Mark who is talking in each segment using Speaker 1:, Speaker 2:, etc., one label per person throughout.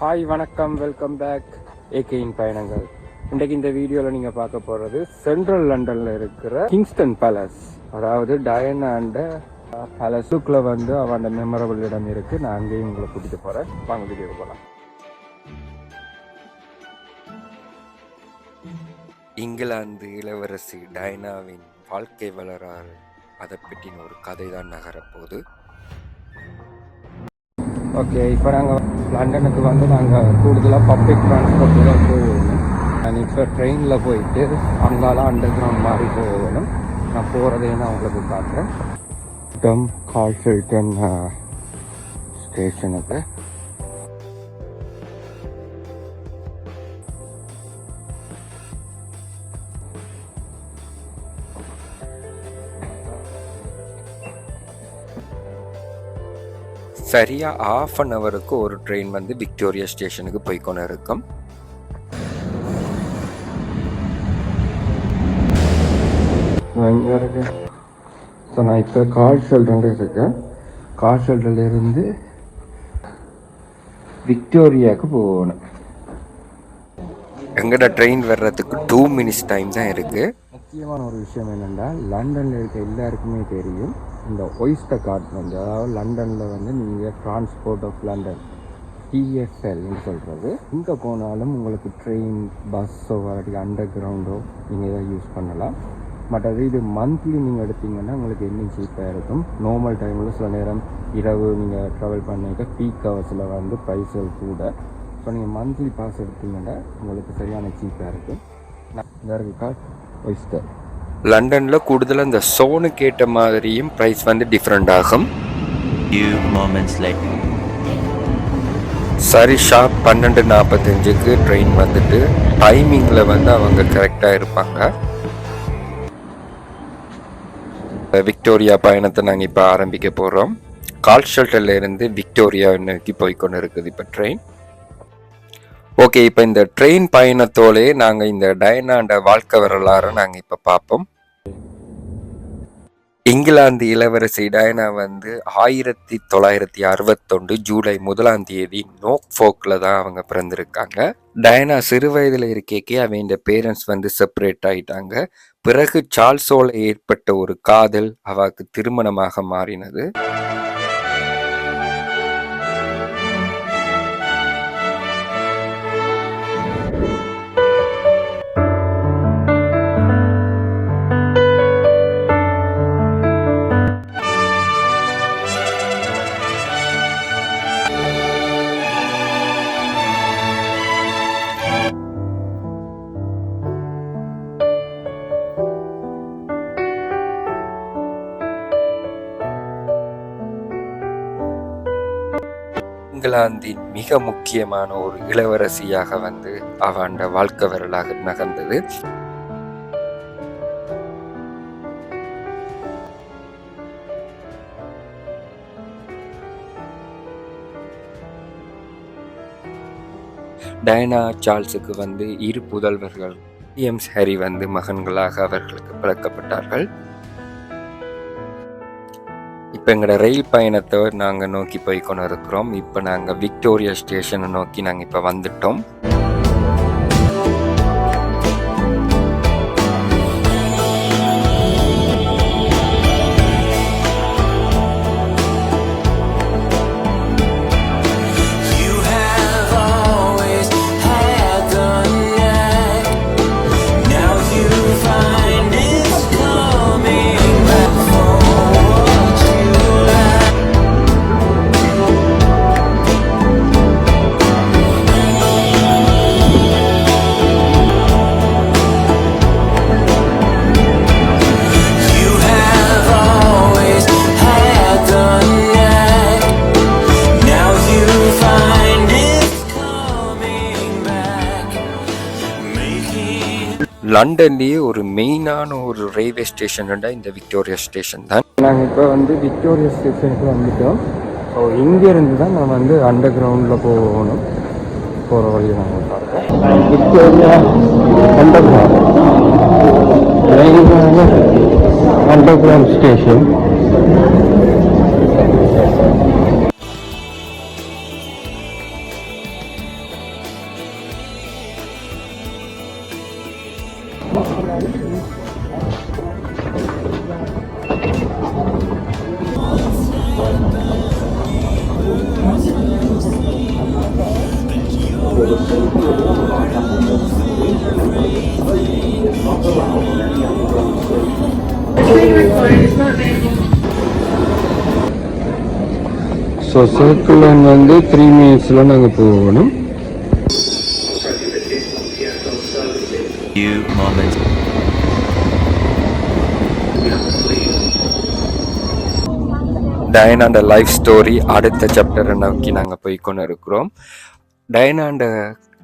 Speaker 1: Hi வணக்கம் welcome back ஏகேயின் பயணங்கள். இன்றைக்கு இந்த வீடியோவில் நீங்கள் பார்க்க போகிறது சென்ட்ரல் லண்டனில் இருக்கிற கிங்ஸ்டன் பேலஸ் அதாவது டயனா அண்ட் பேலஸுக்குள்ளே வந்து அவன் மெமரபிள் இடம் இருக்குது நான் அங்கேயும் உங்களை கூட்டிகிட்டு போகிறேன் வாங்க வீடியோ போகலாம்
Speaker 2: இங்கிலாந்து இளவரசி டயனாவின் வாழ்க்கை வரலாறு அதை பற்றின ஒரு கதை தான் நகரப்போகுது.
Speaker 1: ஓகே இப்போ நாங்கள் லண்டனுக்கு வந்து நாங்கள் கூடுதலாக பப்ளிக் டிரான்ஸ்போர்ட்டில் தான் போகணும். நான் இப்போ ட்ரெயினில் போயிட்டு அங்காலாம் அண்டர் கிரவுண்ட் மாதிரி போகணும். நான் போகிறதையும் நான் உங்களுக்கு காட்டுறேன். டம் கால்ஃபில்டன் ஸ்டேஷனுக்கு
Speaker 2: சரியா ஆஃப் அன் ஹவருக்கு ஒரு ட்ரெயின் வந்து விக்டோரியா ஸ்டேஷனுக்கு போய்க்கொண்டு இருக்கும்.
Speaker 1: இங்கே ஸோ நான் இப்போ கார் ஷெல்டர் இருக்கேன். கார் ஷெல்டர்லேருந்து விக்டோரியாவுக்கு போகணும்.
Speaker 2: எங்கட ட்ரெயின் வர்றதுக்கு டூ மினிட்ஸ் டைம் தான் இருக்கு.
Speaker 1: முக்கியமான ஒரு விஷயம் என்னென்னா லண்டனில் இருக்க எல்லாருக்குமே தெரியும் இந்த ஒய்ஸ்டர் கார்ட் வந்து அதாவது லண்டனில் வந்து நீங்கள் டிரான்ஸ்போர்ட் ஆஃப் லண்டன் டிஎஸ்எல்னு சொல்கிறது இங்கே போனாலும் உங்களுக்கு ட்ரெயின் பஸ்ஸோ வராட்டி அண்டர் கிரவுண்டோ நீங்கள் இதை யூஸ் பண்ணலாம். பட் அது இது மந்த்லி நீங்கள் எடுத்தீங்கன்னா உங்களுக்கு இன்னும் சீப்பாக இருக்கும்? நார்மல் டைமில் சில நேரம் இரவு நீங்கள் ட்ராவல் பண்ணிக்க பீக் ஹவர்ஸில் வந்து ப்ரைஸ்கள் கூட. ஸோ நீங்கள் மந்த்லி பாஸ் எடுத்தீங்கன்னா உங்களுக்கு சரியான சீப்பாக இருக்கும். இந்த இருக்கு கார்ட் ஒய்ஸ்டர்
Speaker 2: லண்டன்ல கூடுதலாக இந்த சோனுக்கு ஏற்ற மாதிரியும் ப்ரைஸ் வந்து டிஃப்ரெண்ட் ஆகும்.
Speaker 3: Few moments later.
Speaker 2: சரி ஷார்ப் பன்னெண்டு நாற்பத்தஞ்சுக்கு ட்ரெயின் வந்துட்டு டைமிங்கில் வந்து அவங்க கரெக்டாக இருப்பாங்க. இப்ப விக்டோரியா பயணத்தை நாங்கள் இப்போ ஆரம்பிக்க போகிறோம் கால்ஷெல்டர்ல இருந்து விக்டோரியா நோக்கி போய்க்கொண்டு இருக்குது இப்போ ட்ரெயின் ஓகே இப்போ இந்த ட்ரெயின் பயணத்தோலே நாங்கள் இந்த டயனாண்ட வாழ்க்கை வரலாறை நாங்கள் இப்போ பார்ப்போம் இங்கிலாந்து இளவரசி டயனா வந்து ஆயிரத்தி தொள்ளாயிரத்தி அறுபத்தொன்று ஜூலை முதலாம் தேதி நோக் ஃபோக்கில் தான் அவங்க பிறந்திருக்காங்க. டயனா சிறு வயதில் இருக்கேக்கே அவங்க பேரண்ட்ஸ் வந்து செப்பரேட் ஆகிட்டாங்க பிறகு சார்ல்ஸோல ஏற்பட்ட ஒரு காதல் அவருக்கு திருமணமாக மாறினது. இங்கிலாந்தின் மிக முக்கியமான ஒரு இளவரசியாக வந்து அவண்ட வாழ்க்கை வரலாக நகர்ந்தது. டயனா சார்ல்ஸுக்கு வந்து இரு புதல்வர்கள் எம்ஸ் ஹாரி வந்து மகன்களாக அவர்களுக்கு பிறக்கப்பட்டார்கள். இப்போ எங்களோட ரயில் பயணத்தை நாங்கள் நோக்கி போய் கொண்டு இருக்கிறோம் இப்போ நாங்கள் விக்டோரியா ஸ்டேஷனை நோக்கி நாங்கள் இப்போ வந்துட்டோம். லண்டன்லேயே ஒரு மெயினான ஒரு ரயில்வே ஸ்டேஷன் இந்த விக்டோரியா ஸ்டேஷன் தான்.
Speaker 1: நாங்கள் இப்போ வந்து விக்டோரியா ஸ்டேஷனுக்கு வந்துட்டோம். ஸோ இங்கேருந்து தான் நான் வந்து அண்டர் கிரவுண்டில் போகணும். போகிற வழியை நாங்கள் பார்ப்போம். Victoria underground underground station so circle வந்து த்ரீ மினிட்ஸில் நாங்கள் போகணும்.
Speaker 3: Few moments.
Speaker 2: டயனாண்ட லைஃப் ஸ்டோரி அடுத்த சாப்டரை நோக்கி நாங்கள் போய் கொண்டு இருக்கிறோம் டயனாண்ட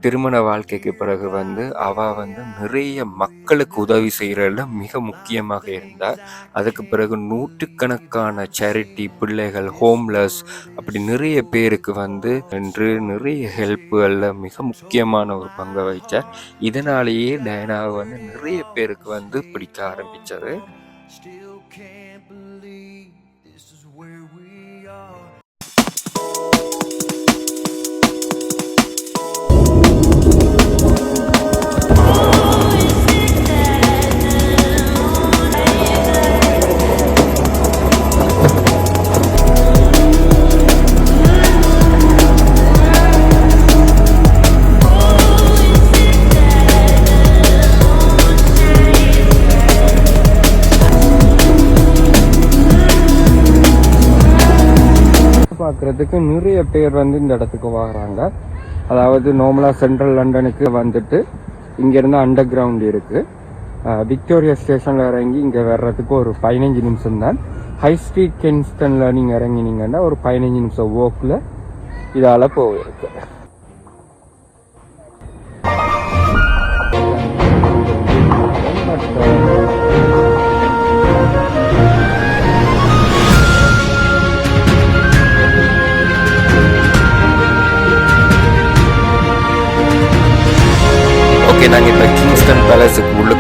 Speaker 2: திருமண வாழ்க்கைக்கு பிறகு வந்து அவ வந்து நிறைய மக்களுக்கு உதவி செய்கிறதுல மிக முக்கியமாக இருந்தார். அதுக்கு பிறகு நூற்றுக்கணக்கான சேரிட்டி பிள்ளைகள் ஹோம்லெஸ் அப்படி நிறைய பேருக்கு வந்து என்று நிறைய ஹெல்ப்புகளில் மிக முக்கியமான ஒரு பங்கை வகித்தார் இதனாலேயே டயனாவை வந்து நிறைய பேருக்கு வந்து பிடிக்க ஆரம்பித்தது
Speaker 1: பார்க்குறதுக்கு நிறைய பேர் வந்து இந்த இடத்துக்கு வாங்குறாங்க அதாவது நார்மலாக சென்ட்ரல் லண்டனுக்கு வந்துட்டு இங்கேருந்து அண்டர் கிரவுண்ட் இருக்குது விக்டோரியா ஸ்டேஷனில் இறங்கி இங்கே வர்றதுக்கு ஒரு பதினஞ்சு நிமிஷம் தான். ஹை ஸ்ட்ரீட் கென்ஸ்டனில் நீங்கள் இறங்கினீங்கன்னா ஒரு பதினஞ்சு நிமிஷம் ஓக்கில் இதால் போயிருக்கு.
Speaker 2: ஓகே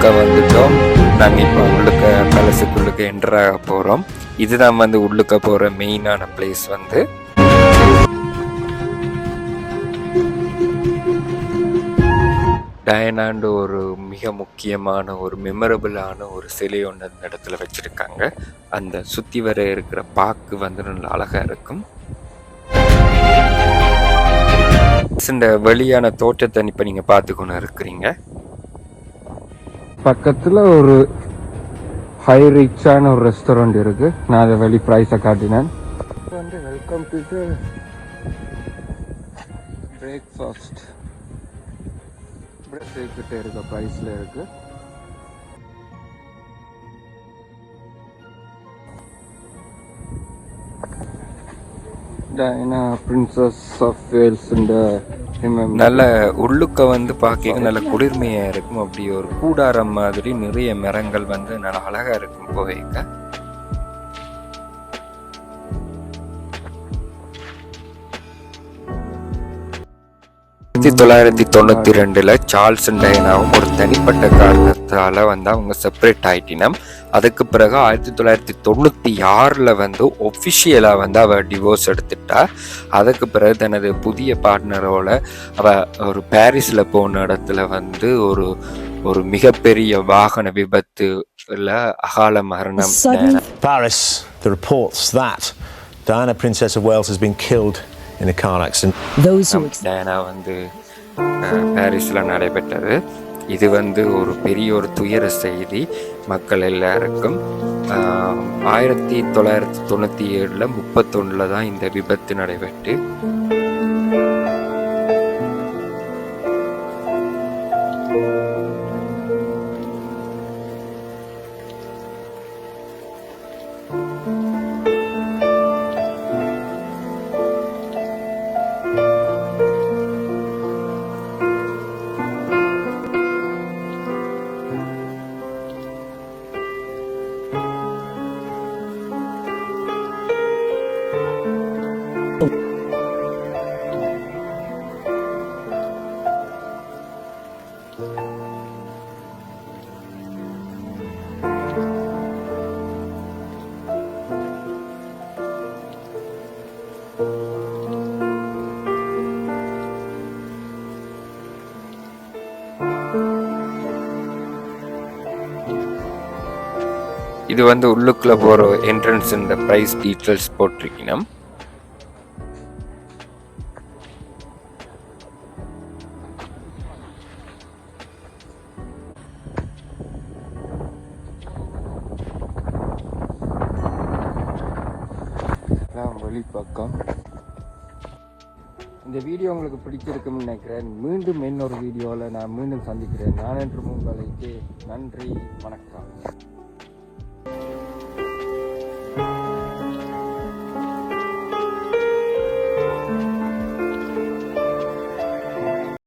Speaker 2: உள்ளுக்க வந்துட்டோம். நாங்கள் இப்போ உள்ளுக்க பேலஸுக்கு உள்ளுக்க என்டர் ஆக போகிறோம் இதுதான் வந்து உள்ளுக்க போகிற மெயினான பிளேஸ் வந்து. டயனாண்டு ஒரு மிக முக்கியமான ஒரு மெமரபிளான ஒரு சிலை ஒன்று அந்த இடத்துல வச்சுருக்காங்க. அந்த சுற்றி வர இருக்கிற பாக்கு வந்து நல்ல அழகாக இருக்கும். இந்த வெளியான தோட்டத்தை இப்போ நீங்கள் பார்த்துக்கொண்டு இருக்கிறீங்க.
Speaker 1: பக்கத்தில் ஒரு ஹை ரிச்சான ஒரு ரெஸ்டாரண்ட் இருக்கு. நான் அதை வெளி ப்ரைஸை காட்டினேன். வந்து வெல்கம் டு பிரேக்ஃபாஸ்ட் பிரேக் இருக்க ப்ரைஸில் இருக்கு. டைனா பிரின்சஸ் ஆஃப் வேல்ஸ் இந்த
Speaker 2: நல்ல உள்ளுக்க வந்து பார்க்க நல்ல குளிர்மையா இருக்கும். அப்படி ஒரு கூடாரம் மாதிரி நிறைய மரங்கள் வந்து நல்ல அழகா இருக்கும் கோவைக்க ஆயிரத்தி தொள்ளாயிரத்தி தொண்ணூற்றி ரெண்டில் சார்ல்ஸ் டயனாவும் ஒரு தனிப்பட்ட காரணத்தால் வந்து அவங்க செப்பரேட் ஆயிட்டினம். அதுக்கு பிறகு ஆயிரத்தி தொள்ளாயிரத்தி தொண்ணூத்தி ஆறுல வந்து ஒஃபிஷியலா வந்து அவ டிவோர்ஸ் எடுத்துட்டா. அதுக்கு பிறகு தனது புதிய பார்ட்னரோட அவ ஒரு பாரிஸ்ல போன இடத்துல வந்து ஒரு ஒரு மிகப்பெரிய வாகன விபத்துல அகால மரணம்.
Speaker 4: Paris, the reports that Diana, Princess of Wales, has been killed in a car accident.
Speaker 5: those who
Speaker 2: Diana வந்து பாரிஸ்ல நடைபெற்றது. இது வந்து ஒரு பெரிய ஒரு துயர செய்தி. மக்கள் எல்லாருக்கும் ஆயிரத்தி தொள்ளாயிரத்தி தொண்ணூற்றி ஏழில் முப்பத்தொன்னில் தான் இந்த விபத்து நடைபெற்று இது வந்து உள்ளுக்குள்ள போகிற என்ட்ரன்ஸ் இந்த ப்ரைஸ் டீட்டெயில்ஸ் போட்டிருக்கணும்.
Speaker 1: வெளிப்பக்கம். இந்த வீடியோ உங்களுக்கு பிடிச்சிருக்கும்னு நினைக்கிறேன். மீண்டும் இன்னொரு வீடியோவில் நான் மீண்டும் சந்திக்கிறேன். நான் என்று உங்களுக்கு நன்றி வணக்கம்.